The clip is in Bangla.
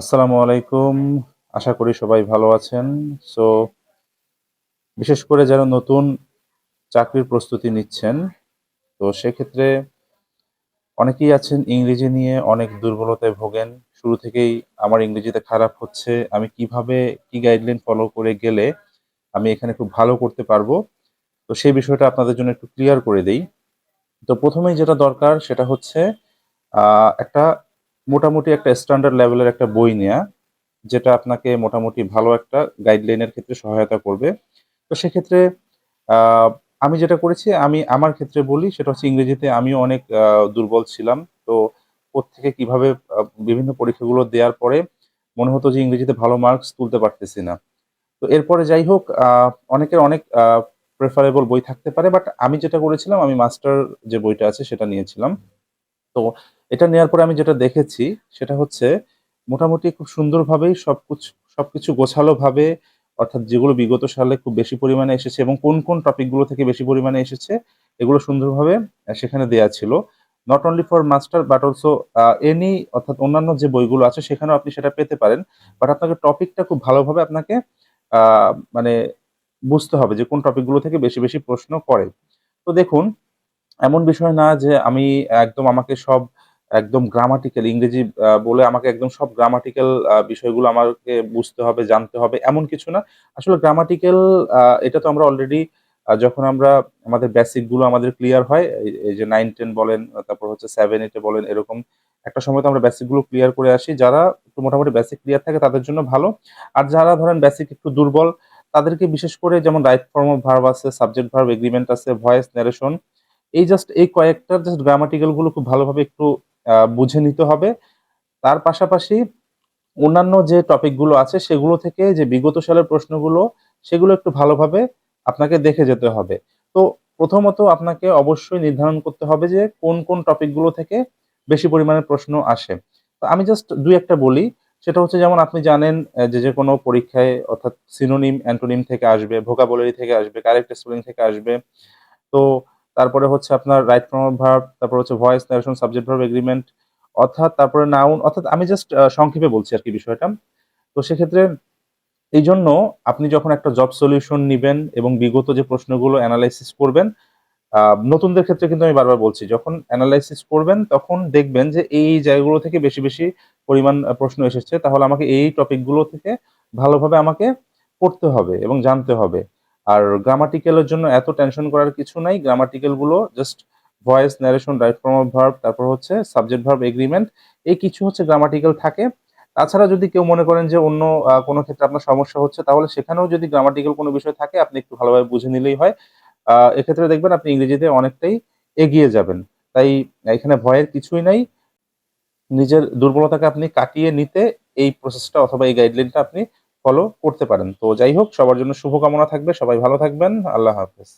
আসসালামু আলাইকুম। আশা করি সবাই ভালো আছেন। সো বিশেষ করে যারা নতুন চাকরির প্রস্তুতি নিচ্ছেন, তো সেক্ষেত্রে অনেকেই আছেন ইংরেজি নিয়ে, অনেক দুর্বলতায় ভোগেন। শুরু থেকেই আমার ইংরেজিতে খারাপ হচ্ছে, আমি কীভাবে কি গাইডলাইন ফলো করে গেলে আমি এখানে খুব ভালো করতে পারব? তো সেই বিষয়টা আপনাদের জন্য একটু ক্লিয়ার করে দেই। তো প্রথমেই যেটা দরকার সেটা হচ্ছে একটা মোটামুটি একটা স্ট্যান্ডার্ড লেভেলের একটা বই নেয়া, যেটা আপনাকে মোটামুটি ভালো একটা গাইডলাইনের ক্ষেত্রে সহায়তা করবে। তো সেক্ষেত্রে আমি যেটা করেছি, আমি আমার ক্ষেত্রে বলি, সেটা হচ্ছে ইংরেজিতে আমিও অনেক দুর্বল ছিলাম। তো কোত্থেকে কীভাবে বিভিন্ন পরীক্ষাগুলো দেওয়ার পরে মনে হতো যে ইংরেজিতে ভালো মার্কস তুলতে পারতেছি না। তো এরপরে যাই হোক অনেকের অনেক প্রেফারেবল বই থাকতে পারে বাট আমি যেটা করেছিলাম, আমি মাস্টার যে বইটা আছে, সেটা নিয়েছিলাম। তো এটা নেওয়ার পরে আমি যেটা দেখেছি, সেটা হচ্ছে মোটামুটি খুব সুন্দরভাবেই সব সবকিছু সবকিছু গোছালো ভাবে অর্থাৎ যেগুলো বিগত সালে খুব বেশি পরিমাণে এসেছে এবং কোন কোন টপিকগুলো থেকে বেশি পরিমাণে এসেছে, এগুলো সুন্দরভাবে সেখানে দেয়া ছিল। Not only for master but also any অর্থাৎ অন্যান্য যে বইগুলো আছে, সেখানেও আপনি সেটা পেতে পারেন। বাট আপনাকে টপিকটা খুব ভালোভাবে আপনাকে মানে বুঝতে হবে যে কোন টপিকগুলো থেকে বেশি বেশি প্রশ্ন করে। তো দেখুন, এমন বিষয় না যে আমি একদম আমাকে সব একদম গ্রামাটিক্যাল ইংরেজি বলে আমাকে একদম সব গ্রামাটিক্যাল বিষয়গুলো আমাকে বুঝতে হবে, জানতে হবে, এমন কিছু না। আসলে গ্রামাটিক্যাল এটা তো আমরা অলরেডি যখন আমরা আমাদের বেসিকগুলো আমাদের ক্লিয়ার হয়, এই যে নাইন টেন বলেন, তারপর হচ্ছে সেভেন এইটে বলেন, এরকম একটা সময় তো আমরা বেসিকগুলো ক্লিয়ার করে আসি। যারা একটু মোটামুটি বেসিক ক্লিয়ার থাকে, তাদের জন্য ভালো। আর যারা ধরেন বেসিক একটু দুর্বল, তাদেরকে বিশেষ করে যেমন রাইট ফর্ম অফ ভার্ব আছে সাবজেক্ট ভার্ব এগ্রিমেন্ট আছে ভয়েস ন্যারেশন এই জাস্ট এই কয়েকটা জাস্ট গ্রামাটিক্যালগুলো খুব ভালোভাবে একটু বুঝে নিতে হবে। তার পাশাপাশি অন্যান্য যে টপিকগুলো আছে, সেগুলো থেকে যে বিগত সালের প্রশ্নগুলো, সেগুলো একটু ভালোভাবে আপনাকে দেখে যেতে হবে। তো প্রথমত আপনাকে অবশ্যই নির্ধারণ করতে হবে যে কোন কোন টপিকগুলো থেকে বেশি পরিমাণে প্রশ্ন আসে। তো আমি জাস্ট দুই একটা বলি। সেটা হচ্ছে যেমন আপনি জানেন যে যে কোনো পরীক্ষায় অর্থাৎ সিনোনিম অ্যান্টোনিম থেকে আসবে ভোকাবুলারি থেকে আসবে কারেক্ট স্পেলিং থেকে আসবে। তো তারপরে হচ্ছে আপনার রাইট ফর্ম ভার্ব তারপর হচ্ছে voice narration subject verb agreement অর্থাৎ তারপরে নাউন অর্থাৎ আমি জাস্ট সংক্ষেপে বলছি আর কি বিষয়টা। তো সেক্ষেত্রে এই জন্য আপনি যখন একটা জব সলিউশন নিবেন এবং বিগত যে প্রশ্নগুলো অ্যানালাইসিস করবেন নতুনদের ক্ষেত্রে কিন্তু আমি বারবার বলছি, যখন অ্যানালাইসিস করবেন তখন দেখবেন যে এই জায়গাগুলো থেকে বেশি বেশি পরিমাণ প্রশ্ন এসেছে। তাহলে আমাকে এই টপিকগুলো থেকে ভালোভাবে আমাকে পড়তে হবে এবং জানতে হবে। আর গ্রামাটিক্যালের জন্য এত টেনশন করার কিছু নাই। গ্রামাটিক্যালগুলো just voice narration right form of verb তারপর হচ্ছে সাবজেক্ট ভার্ব এগ্রিমেন্ট এই কিছু হচ্ছে গ্রামাটিক্যাল থাকে। তাছাড়া যদি কেউ মনে করেন যে অন্য কোনো ক্ষেত্রে আপনার সমস্যা হচ্ছে, তাহলে সেখানেও যদি গ্রামাটিক্যাল কোনো বিষয় থাকে, আপনি একটু ভালোভাবে বুঝে নিলেই হয়। এক্ষেত্রে দেখবেন আপনি ইংরেজিতে অনেকটাই এগিয়ে যাবেন। তাই এখানে ভয়ের কিছুই নাই। নিজের দুর্বলতাকে আপনি কাটিয়ে নিতে এই প্রসেসটা অথবা এই গাইডলাইনটা আপনি ফলো করতে পারেন। তো যাই হোক, সবার জন্য শুভকামনা থাকবে। সবাই ভালো থাকবেন। আল্লাহ হাফেজ।